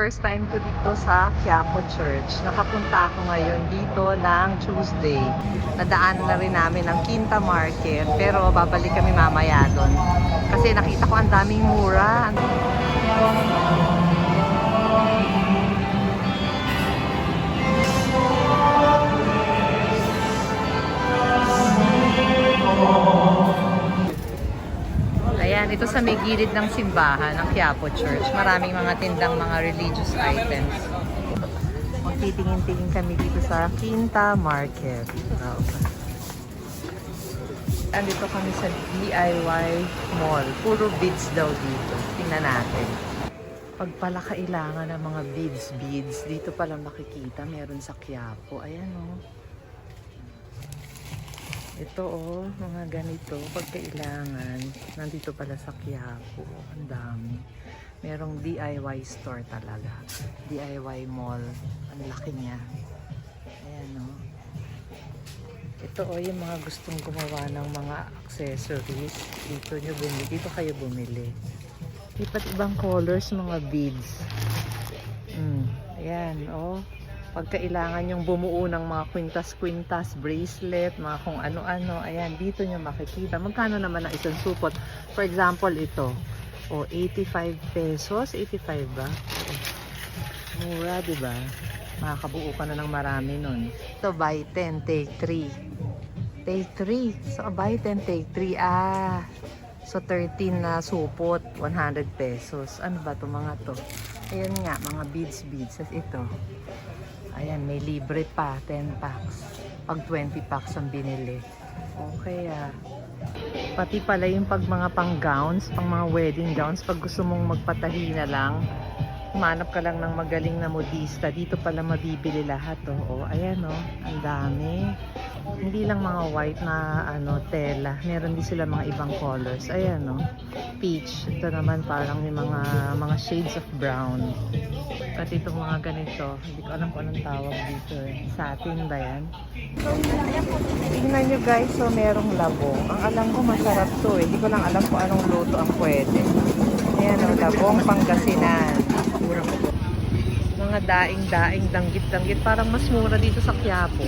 First time ko dito sa Quiapo Church. Nakapunta ako ngayon dito ng Tuesday. Nadaan na rin namin ang Quinta Market. Pero babalik kami mamaya doon. Kasi nakita ko ang daming mura. Sa may gilid ng simbahan ng Quiapo Church. Maraming mga tindang mga religious items. Magtitingin-tingin kami dito sa Quinta Market. Oh. Andito kami sa DIY Mall. Puro beads daw dito. Tingnan natin. Pag pala kailangan ng mga beads, beads, dito pala makikita. Meron sa Quiapo. Ayan o. Oh. Ito oh, mga ganito, pag kailangan, nandito pala sa Quiapo. Ang dami. Merong DIY store talaga. DIY mall. Ang laki niya. Ayan oh. Ito oh, yung mga gustong gumawa ng mga accessories. Dito nyo bumili. Dito kayo bumili. Iba't ibang colors, mga beads. Mm, ayan, oh pag kailangan yung bumuo ng mga kwintas-kwintas, bracelet, mga kung ano-ano, ayan, dito nyo makikita. Magkano naman ang isang supot? For example, ito. O, 85 pesos. 85 ba? Mura, di ba? Makakabuo ka na ng marami nun. Ito, buy 10, take 3. Take 3. So, buy 10, take 3. Ah, so 13 na supot, 100 pesos. Ano ba to mga to? Ayan nga, mga beads, beads. At ito, Ayan, may libre pa, 10 packs. Pag 20 packs ang binili. Okay ah. Pati pala yung pag mga pang gowns, pang mga wedding gowns, pag gusto mong magpatahi na lang, humanap ka lang ng magaling na modista. Dito pala mabibili lahat oh. oh ayan oh, ang dami. Hindi lang mga white na ano tela. Meron din sila mga ibang colors. Ayan oh. Peach. Ito naman parang yung mga mga shades of brown. Pati itong mga ganito, hindi ko alam kung anong tawag dito eh. Satin ba yan? Tingnan nyo guys, so merong labong. Ang alam ko masarap to eh. Hindi ko lang alam kung anong luto ang pwede. Ayan o, labong Pangasinan. Mga daing-daing, danggit-danggit. Parang mas mura dito sa Quiapo.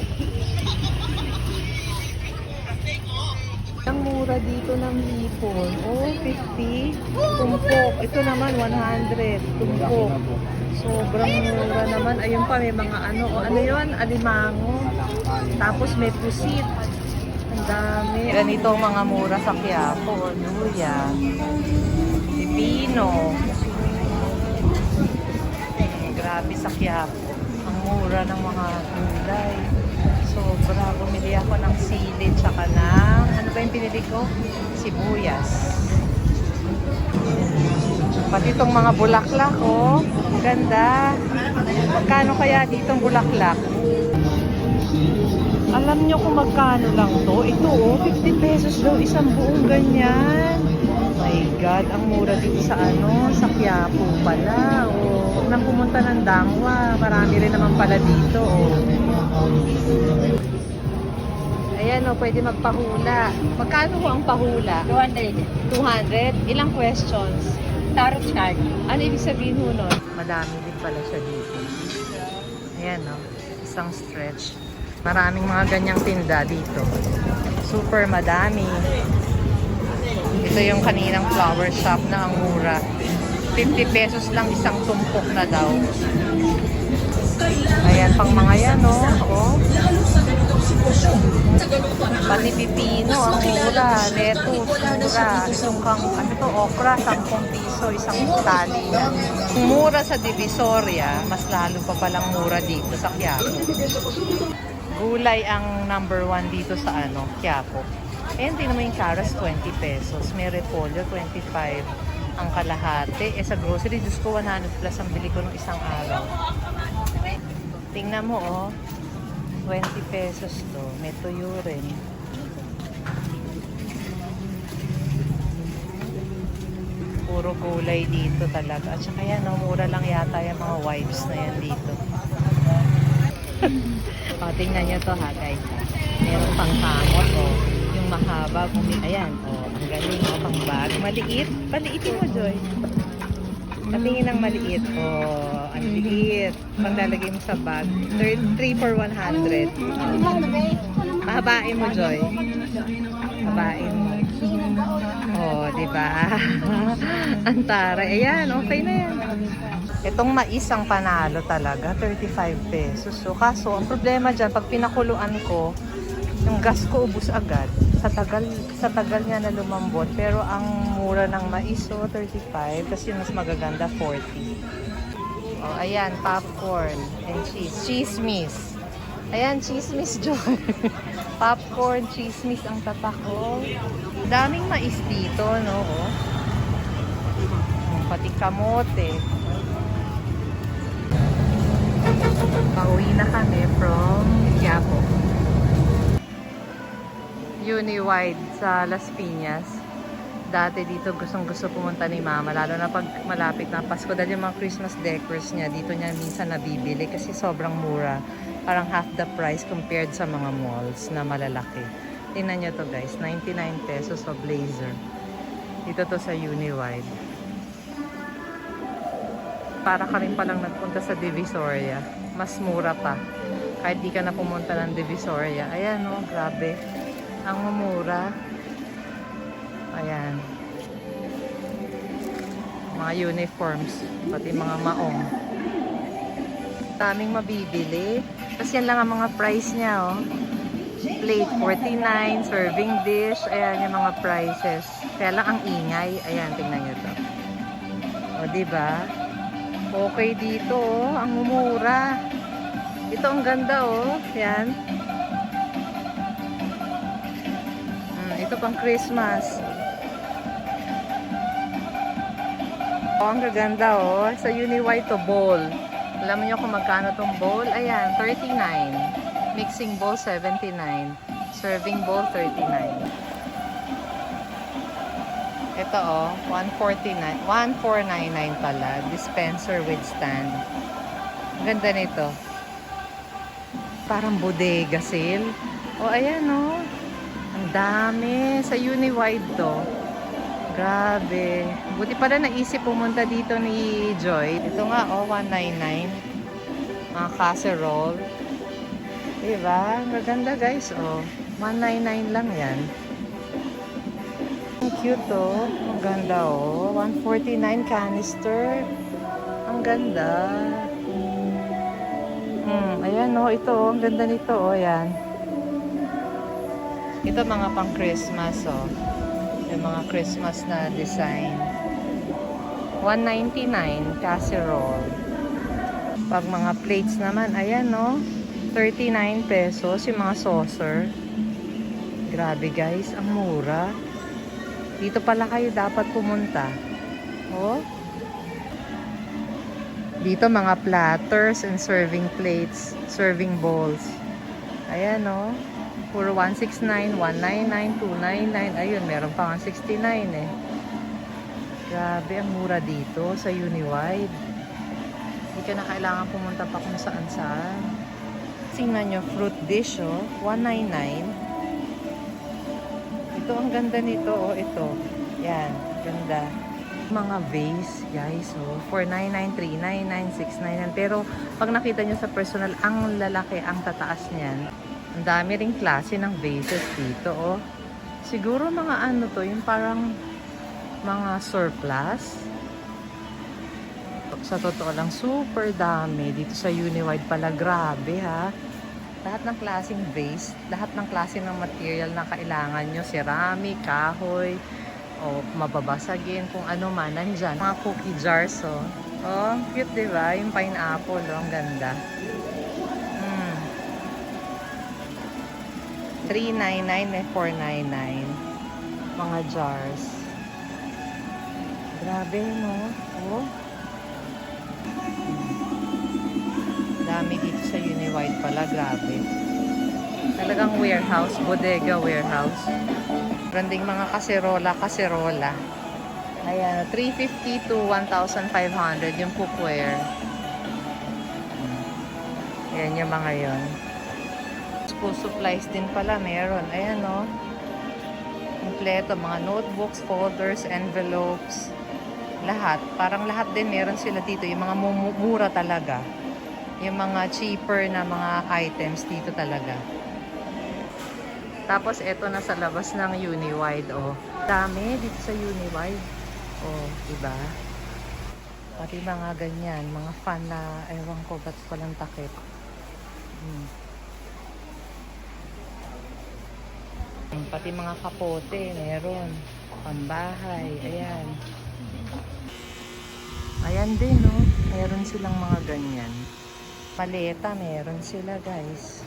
Ang mura dito ng hipon. Oh, 50. Tumpok. Ito naman, 100. Tumpok. Sobrang mura naman. Ayun pa, may mga ano. O, ano yun? Alimango. Tapos may pusit. Ang dami. Ganito mga mura sa Quiapo. Luya. Pipino. Grabe sa Quiapo. Ang mura ng mga gulay. Sobra. Bumili ako ng sili tsaka ng, ano ba yung pinili ko? Sibuyas. Pati itong mga bulaklak, oh. Ang Ganda. Magkano kaya ditong bulaklak? Alam nyo kung magkano lang to? Ito, oh. 50 pesos daw isang buong ganyan. God, ang mura dito sa ano, sa Quiapo pala. Oh, huwag nang pumunta ng Dangwa. Marami rin naman pala dito, oh. Ayan, oh, pwede magpahula. Magkano ho ang pahula? 200. 200? Ilang questions? Tarot card. Ano ibig sabihin ho nun? Madami din pala siya dito. Ayan, no? Isang stretch. Maraming mga ganyang tinda dito. Super madami. Ito yung kaninang flower shop na ang mura. 50 pesos lang isang tumpok na daw. Ayan, pang mga yan, no? Oh. Pati pipino, ang mura. Lettuce, mura. Itong kang, ano to, okra, 10 piso, isang tali. Mura sa Divisoria, mas lalo pa palang mura dito sa Quiapo. Gulay ang number one dito sa ano, Quiapo. Eh, hindi naman yung karas, 20 pesos. May repolyo, 25 ang kalahati. Eh, sa grocery, Diyos ko, 100 plus ang bili ko nung isang araw. Tingnan mo, oh. 20 pesos to. May tuyo rin. Puro gulay dito talaga. At saka yan, oh, mura lang yata yung mga wipes na yan dito. o, tingnan nyo to ha, guys. Meron pang kamot, oh. Mahaba, bumi ayan, oh. Ang galing, oh, pang bag. Maliit. Paliitin mo, Joy. Patingin ng maliit. Oh, ang liit. Paglalagay mo sa bag. 3 for 100. Pahabain mo, Joy. Pahabain mo. Oh, di ba? ang taray. Ayan, okay na yan. Itong mais ang panalo talaga, 35 pesos. So, kaso, ang problema dyan, pag pinakuluan ko, yung gas ko ubus agad. Sa tagal, sa tagal niya na lumambot. Pero ang mura ng mais, so 35. Kasi mas magaganda, 40. Oh, ayan, popcorn and cheese. Miss. Ayan, cheese miss, Joy. popcorn, cheese miss ang tatak. Daming mais dito, no? Oh. Pati kamote. Pauwi na kami from Quiapo. Uniwide sa Las Piñas. Dati dito gustong gusto pumunta ni Mama, lalo na pag malapit na Pasko dahil yung mga Christmas decors niya, dito niya minsan nabibili kasi sobrang mura. Parang half the price compared sa mga malls na malalaki. Tingnan niyo to guys, 99 pesos sa blazer. Dito to sa Uniwide. Para ka rin palang nagpunta sa Divisoria. Mas mura pa. Kahit di ka na pumunta ng Divisoria. Ayan oh, grabe. Ang mura. Ayan. Mga uniforms. Pati mga maong. Daming mabibili. Tapos yan lang ang mga price niya, oh. Plate 49, serving dish. Ayan yung mga prices. Kaya lang ang ingay. Ayan, tingnan nyo to. O, diba? Okay dito, oh. Ang mumura. Ito ang ganda, oh. Yan. Pang Christmas. Oh, ang gaganda, oh. Sa Uniwide to bowl. Alam niyo kung magkano tong bowl? Ayan, 39. Mixing bowl, 79. Serving bowl, 39. Ito, oh. 149. 1499 pala. Dispenser with stand. Ganda nito. Parang bodega sale. Oh, ayan, oh. Dami. Sa Uniwide to. Grabe. Buti pala naisip pumunta dito ni Joy. Ito nga, oh, 199. Mga casserole. Diba? Ang gaganda, guys, oh. 199 lang yan. Ang cute, oh. Ang ganda, oh. 149 canister. Ang ganda. Hmm, ayan, oh. Ito, oh. Ang ganda nito, oh. Yan. Ito mga pang Christmas, oh. Yung mga Christmas na design. 199 casserole. Pag mga plates naman, ayan no. 39 pesos yung mga saucer. Grabe guys, ang mura. Dito pala kayo dapat pumunta. Oh. Dito mga platters and serving plates, serving bowls. Ayan no. Puro 169, 199, 299. Ayun, meron pa nga 69 eh. Grabe, ang mura dito sa Uniwide. Hindi ka na kailangan pumunta pa kung saan saan. Tingnan nyo, fruit dish oh, 199. Ito, ang ganda nito oh, ito. Yan, ganda. Mga vase, guys, oh, 499, 399, 699. Pero, pag nakita nyo sa personal, ang lalaki, ang tataas niyan. Ang dami ring klase ng vases dito, oh. Siguro mga ano to, yung parang mga surplus. Sa totoo lang, super dami. Dito sa Uniwide pala, grabe ha. Lahat ng klaseng vase, lahat ng klase ng material na kailangan nyo, ceramic, kahoy, o mababasagin, kung ano man, nandyan. Mga cookie jars, oh. Oh, cute, di ba? Yung pineapple, oh, ang ganda. 399 may 499 mga jars. Grabe no? Oh. Dami dito sa Uniwide pala grabe. Talagang warehouse bodega warehouse. Branding mga kaserola kaserola. Ayan 350 to 1,500 yung cookware. Ayan yung mga yon school supplies din pala meron. Ayan no. Kompleto mga notebooks, folders, envelopes. Lahat. Parang lahat din meron sila dito. Yung mga mu- mura talaga. Yung mga cheaper na mga items dito talaga. Tapos eto na sa labas ng Uniwide, oh. Dami dito sa Uniwide. Oh, diba? Pati mga ganyan, mga fan na, ewan ko, ba't walang takip. Hmm. Pati mga kapote, meron. Pambahay, ayan. Ayan din, no? Meron silang mga ganyan. Paleta, meron sila, guys.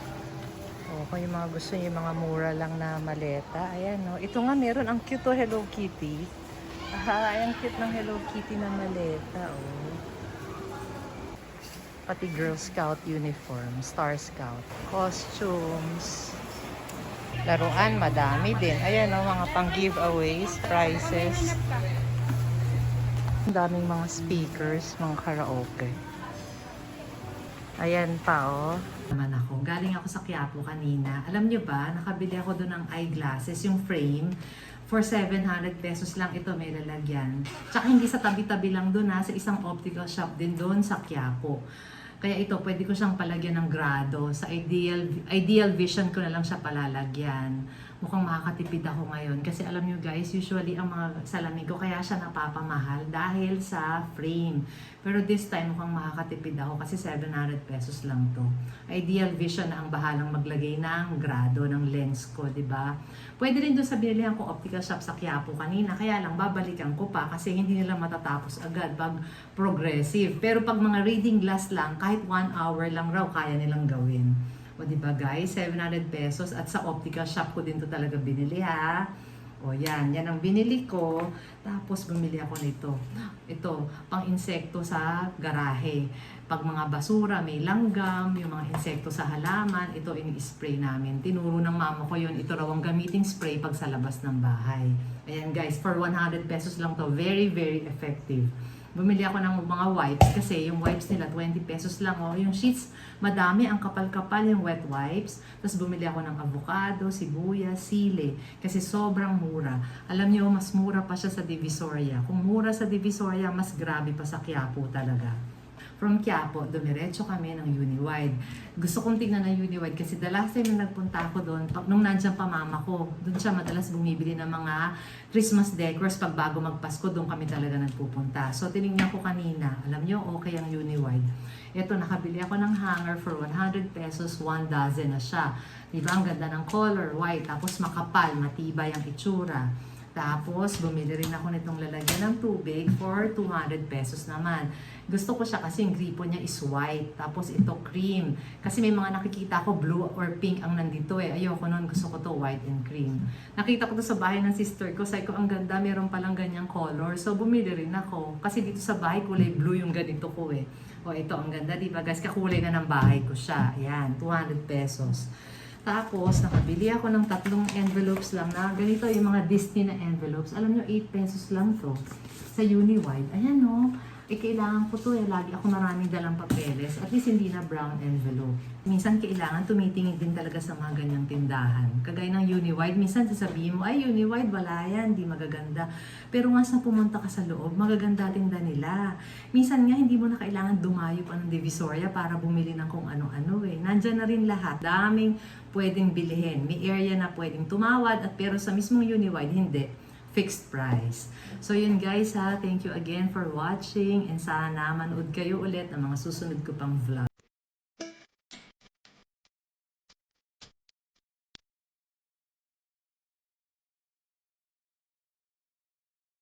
O, kung yung mga gusto yung mga mura lang na maleta. Ayan, no? Ito nga, meron. Ang cute, oh, Hello Kitty. Ah, ang cute ng Hello Kitty na maleta, oh. Pati Girl Scout uniform, Star Scout. Costumes. Laruan, madami din. Ayan, oh, mga pang giveaways, prizes. Ang daming mga speakers, mga karaoke. Ayan pa, oh. Naman ako. Galing ako sa Quiapo kanina. Alam nyo ba, nakabili ako doon ng eyeglasses, yung frame. For 700 pesos lang ito may lalagyan. Tsaka hindi sa tabi-tabi lang doon ha, sa isang optical shop din doon sa Quiapo. Kaya ito, pwede ko siyang palagyan ng grado. Sa ideal, ideal vision ko na lang siya palalagyan. Mukhang makakatipid ako ngayon. Kasi alam nyo guys, usually ang mga salamin ko kaya siya napapamahal dahil sa frame. Pero this time mukhang makakatipid ako kasi 700 pesos lang to. Ideal vision na ang bahalang maglagay ng grado ng lens ko, di ba? Pwede rin doon sa bilihan ko optical shop sa Quiapo kanina. Kaya lang babalikan ko pa kasi hindi nila matatapos agad pag progressive. Pero pag mga reading glass lang, kahit 1 hour lang raw kaya nilang gawin. O di ba guys, 700 pesos at sa optical shop ko din to talaga binili ha. O yan, yan ang binili ko. Tapos bumili ako nito. Ito, pang insekto sa garahe. Pag mga basura, may langgam, yung mga insekto sa halaman, ito ini-spray namin. Tinuro ng mama ko yun, ito raw ang gamiting spray pag sa labas ng bahay. Ayan guys, for 100 pesos lang to. Very, very effective. Bumili ako ng mga wipes kasi yung wipes nila 20 pesos lang oh. Yung sheets madami, ang kapal-kapal yung wet wipes. Tapos bumili ako ng avocado, sibuyas, sili kasi sobrang mura. Alam niyo, mas mura pa siya sa Divisoria. Kung mura sa Divisoria, mas grabe pa sa Quiapo talaga. From Quiapo, dumiretso kami ng Uniwide. Gusto kong tingnan ng Uniwide kasi the last time na nagpunta ako doon, nung nandiyan pa mama ko, doon siya madalas bumibili ng mga Christmas decors pag bago magpasko, doon kami talaga nagpupunta. So tinignan ko kanina, alam nyo, okay ang Uniwide. Ito, nakabili ako ng hanger for 100 pesos, one dozen na siya. Di ba? Ang ganda ng color, white, tapos makapal, matibay ang itsura. Tapos, bumili rin ako nitong lalagyan ng tubig for 200 pesos naman. Gusto ko siya kasi yung gripo niya is white. Tapos ito cream. Kasi may mga nakikita ko blue or pink ang nandito eh. Ayoko nun. Gusto ko to white and cream. Nakita ko to sa bahay ng sister ko. Sabi ko, ang ganda. Meron palang ganyang color. So, bumili rin ako. Kasi dito sa bahay, kulay blue yung ganito ko eh. O, ito, ang ganda. Diba guys? Kakulay na ng bahay ko siya. Ayan, 200 pesos. Tapos, nakabili ako ng tatlong envelopes lang na ganito yung mga Disney na envelopes. Alam nyo, 8 pesos lang to sa Uniwide. Ayan no, eh kailangan ko to eh. Lagi ako maraming dalang papeles. At least hindi na brown envelope. Minsan kailangan tumitingin din talaga sa mga ganyang tindahan. Kagaya ng Uniwide, minsan sasabihin mo, ay Uniwide, wala yan, di magaganda. Pero once na pumunta ka sa loob, magaganda tinda nila. Minsan nga, hindi mo na kailangan dumayo pa ng Divisoria para bumili ng kung ano-ano eh. Nandyan na rin lahat. Daming pwedeng bilhin. May area na pwedeng tumawad at pero sa mismong Uniwide, hindi. Fixed price. So yun guys ha, thank you again for watching and sana manood kayo ulit ng mga susunod ko pang vlog.